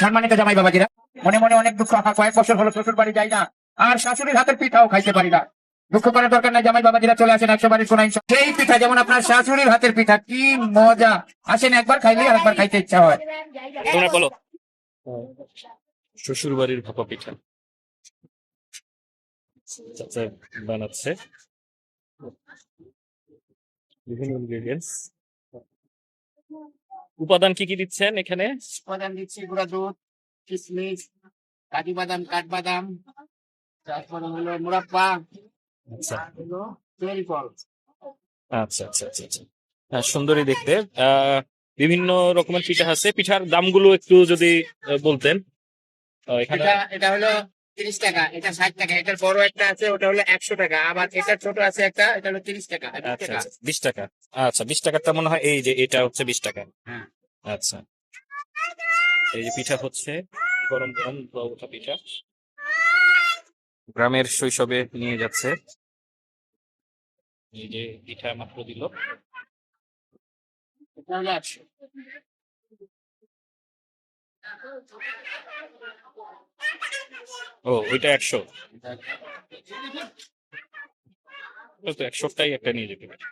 সম্মানিত জামাই বাবাজিরা মনে মনে অনেক দুঃখ আহা কয়েক বছর হলো শ্বশুর বাড়ি যাই না আর শাশুড়ির হাতের পিঠাও খাইতে পারি না। দুঃখ করার দরকার নাই জামাই বাবাজিরা চলে আসেন একশো বাড়ির কোন সেই পিঠা যেমন আপনার শাশুড়ির হাতের পিঠা কি মজা। আসেন একবার খাইলে আরেকবার খাইতে ইচ্ছা হয়। তোমরা বলো। শ্বশুর বাড়ির ভাপা পিঠা। চাচা বানাচ্ছে। বিভিন্ন ইনগ্রেডিয়েন্টস উপাদান কি কি দিচ্ছেন এখানে? উপাদান দিচ্ছি গুঁড়া দুধ কিশমিশ কাজু বাদাম কাঠবাদাম তারপরে হলো মুরাব্বা আচ্ছা। হলো চেরি ফল। আচ্ছা আচ্ছা আচ্ছা আচ্ছা। হ্যাঁ, সুন্দরী দেখতে। আহ, বিভিন্ন রকমের পিঠা আছে। পিঠার দামগুলো একটু যদি বলতেন। এখানে এটা হলো তিরিশ টাকা এটা ষাট টাকা এটার বড় একটা আছে ওটা হলো একশো টাকা আবার এটা ছোট আছে একটা এটা হলো তিরিশ টাকা আচ্ছা আচ্ছা বিশ টাকা। আচ্ছা বিশ টাকারটা মনে হয় এই যে এটা হচ্ছে বিশ টাকা। হ্যাঁ। আচ্ছা। এই যে পিঠা হচ্ছে গরম গরম ওঠা পিঠা। গ্রামের শৈশবে নিয়ে যাচ্ছে। এই যে পিঠা মাত্র দিল। এটা হলো একশো। ও, ওইটা একশো। তো একশোটাই একটা নিয়ে যেতে পারি।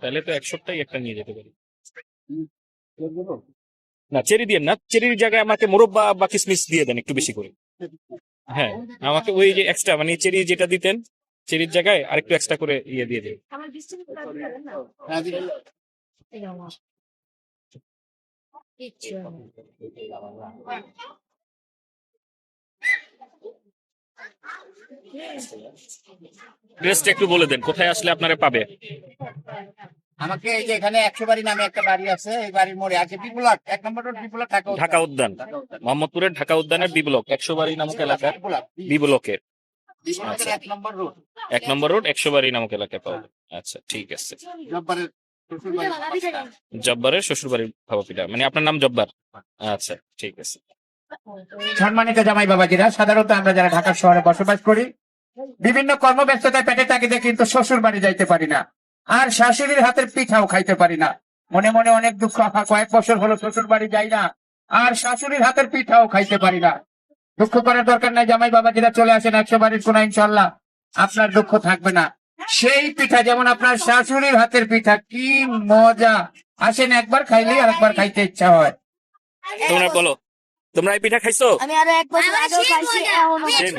তাহলে তো একশোটাই একটা নিয়ে যেতে পারি। না, চেরি দিয়ে না, চেরির জায়গায় আমাকে মোরব্বা বা কিসমিস দিয়ে দেন একটু বেশি করে। হ্যাঁ আমাকে ওই যে এক্সট্রা মানে চেরি যেটা দিতেন, চেরির জায়গায় আরেকটু এক্সট্রা করে ইয়ে দিয়ে দেন। কিচ্ছু ড্রেসটা একটু বলে দেন কোথায় আসলে আপনারা পাবে? আমাকে এই যে এখানে একশো বাড়ি নামে একটা বাড়ি আছে এই বাড়ির মোড়ে আছে বিপুলাট এক নম্বর রোড বিপুলাট ঢাকা। ঢাকা উদ্যান। মোহাম্মদপুরের ঢাকা উদ্যানের বি ব্লক একশো বাড়ি নামক এলাকার বিপুলাট, বি ব্লকের বিশ মিনিটের আচ্ছা। এক নম্বর রোড। এক নম্বর রোড একশো বাড়ি নামক এলাকায় পাওয়া আচ্ছা ঠিক আছে। জব্বারের ভাবা পিঠা মানে আপনার নাম জব্বার? আচ্ছা ঠিক আছে। সম্মানিত জামাই বাবাজিরা সাধারণত আমরা যারা ঢাকা শহরে বসবাস করি বিভিন্ন কর্মব্যস্ততায় পেটে তাগিদে কিন্তু শ্বশুর বাড়ি যাইতে পারি না। আর শাশুড়ির হাতের পিঠাও খাইতে পারি না। মনে মনে অনেক দুঃখ কয়েক বছর হলো শ্বশুর বাড়ি যাই না আর শাশুড়ির হাতের পিঠাও খাইতে পারি না। দুঃখ করার দরকার নাই জামাই বাবাজিরা চলে আসেন একশো বাড়ির কোন ইনশাল্লাহ আপনার দুঃখ থাকবে না। সেই পিঠা যেমন আপনার শাশুড়ির হাতের পিঠা কি মজা। আসেন একবার খাইলে আর একবার খাইতে ইচ্ছা হয়। তোমরা বলো তোমরা এই পিঠা খাইছো? আমি আরও এক বছর আগেও খাইছি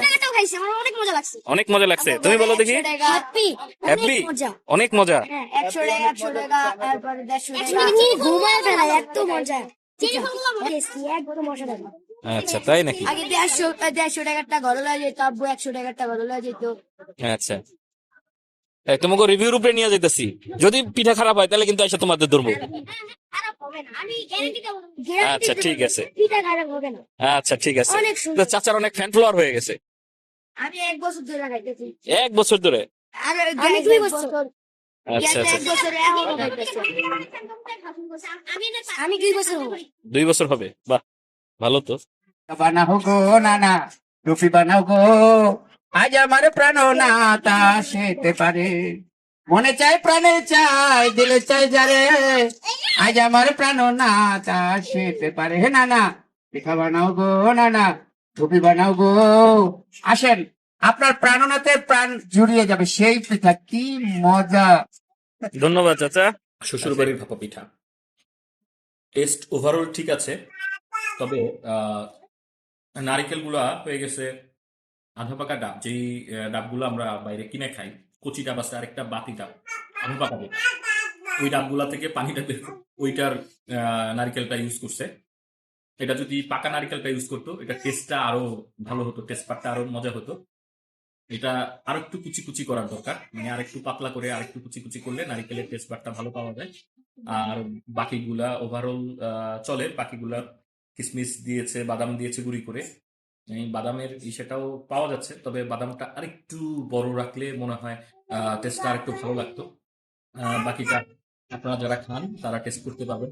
এখনও খাইছি। আমার অনেক মজা লাগছে। অনেক মজা লাগছে। তুমি বলো দেখি। Happy happy? অনেক মজা। অনেক মজা। হ্যাঁ, একশো টাকা একশো টাকা তারপরে দেড়শো একশো টাকা। টাকা। নিয়ে ঘুমায় ফেলা এত মজা। টেস্টি আচ্ছা তাই নাকি? আগে দেড়শো দেড়শো টাকারটা ঘরে লয়ে যেত আব্বু একশো টাকারটা ঘরে লয়ে যেত। আচ্ছা। তোমাকে রিভিউর উপরে নিয়ে যাইতেছি। যদি পিঠা খারাপ হয় তাহলে কিন্তু এসে তোমাদের ধরবো। খারাপ হবে না। আমি গ্যারান্টি দেবো। আচ্ছা ঠিক আছে। পিঠা খারাপ হবে না। আচ্ছা ঠিক আছে। অনেক তো সুন্দর চাচার অনেক ফ্যান ফলোয়ার হয়ে গেছে। আমি এক বছর ধরে খাইতেছি এক বছর ধরে? আমি দুই বছর। আচ্ছা এক আচ্ছা। বছর এখনও খাইতেছি আমি আমি দুই বছর দুই বছর হবে? বাহ ভালো তো। বানাও গো নানা। টুপি বানাও গো। আজ আমার প্রাণ না তা সেতে পারে। মনে চাই প্রাণে চাই দিলে চাই যারে। আজ আমার প্রাণ না তা সেতে পারে। হে নানা পিঠা বানাও গো নানা টুপি বানাও গো। আসেন আপনার প্রাণনাথে প্রাণ জুড়িয়ে যাবে। সেই পিঠা কি মজা। ধন্যবাদ চাচা। শ্বশুর বাড়ির ভাপা পিঠা। টেস্ট ওভারঅল ঠিক আছে। তবে নারিকেলগুলা হয়ে গেছে আধা পাকা ডাব, যেই ডাবগুলো আমরা বাইরে কিনে খাই, কচি ডাব আছে, আরেকটা বাতি ডাব আধা পাকা ডাব। ওই ডাবগুলা থেকে পানিটা বের ওইটার নারিকেলটা ইউজ করছে। এটা যদি পাকা নারিকেলটা ইউজ করতো, এটা টেস্টটা আরও ভালো হতো টেস্ট পার্টটা আরও মজা হতো। এটা আর একটু কুচি কুচি করার দরকার মানে আরেকটু পাতলা করে আরেকটু কুচি কুচি করলে নারিকেলের টেস্ট পার্টটা ভালো পাওয়া যায়। আর বাকিগুলা ওভারঅল চলে, বাকিগুলা কিসমিস দিয়েছে, বাদাম দিয়েছে, গুঁড়ি করে। বাদামের ইসেটাও পাওয়া যাচ্ছে, তবে বাদামটা আরেকটু বড় রাখলে মনে হয় টেস্টটা আরেকটু ভালো লাগতো। বাকিটা আপনারা যারা খান, তারা টেস্ট করতে পারবেন।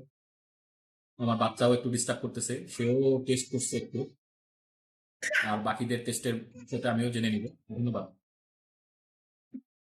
আমার বাচ্চাও একটু ডিস্টার্ব করতেছে, সেও টেস্ট করছে একটু। আর বাকিদের টেস্টের সেটা আমিও জেনে নিব। ধন্যবাদ।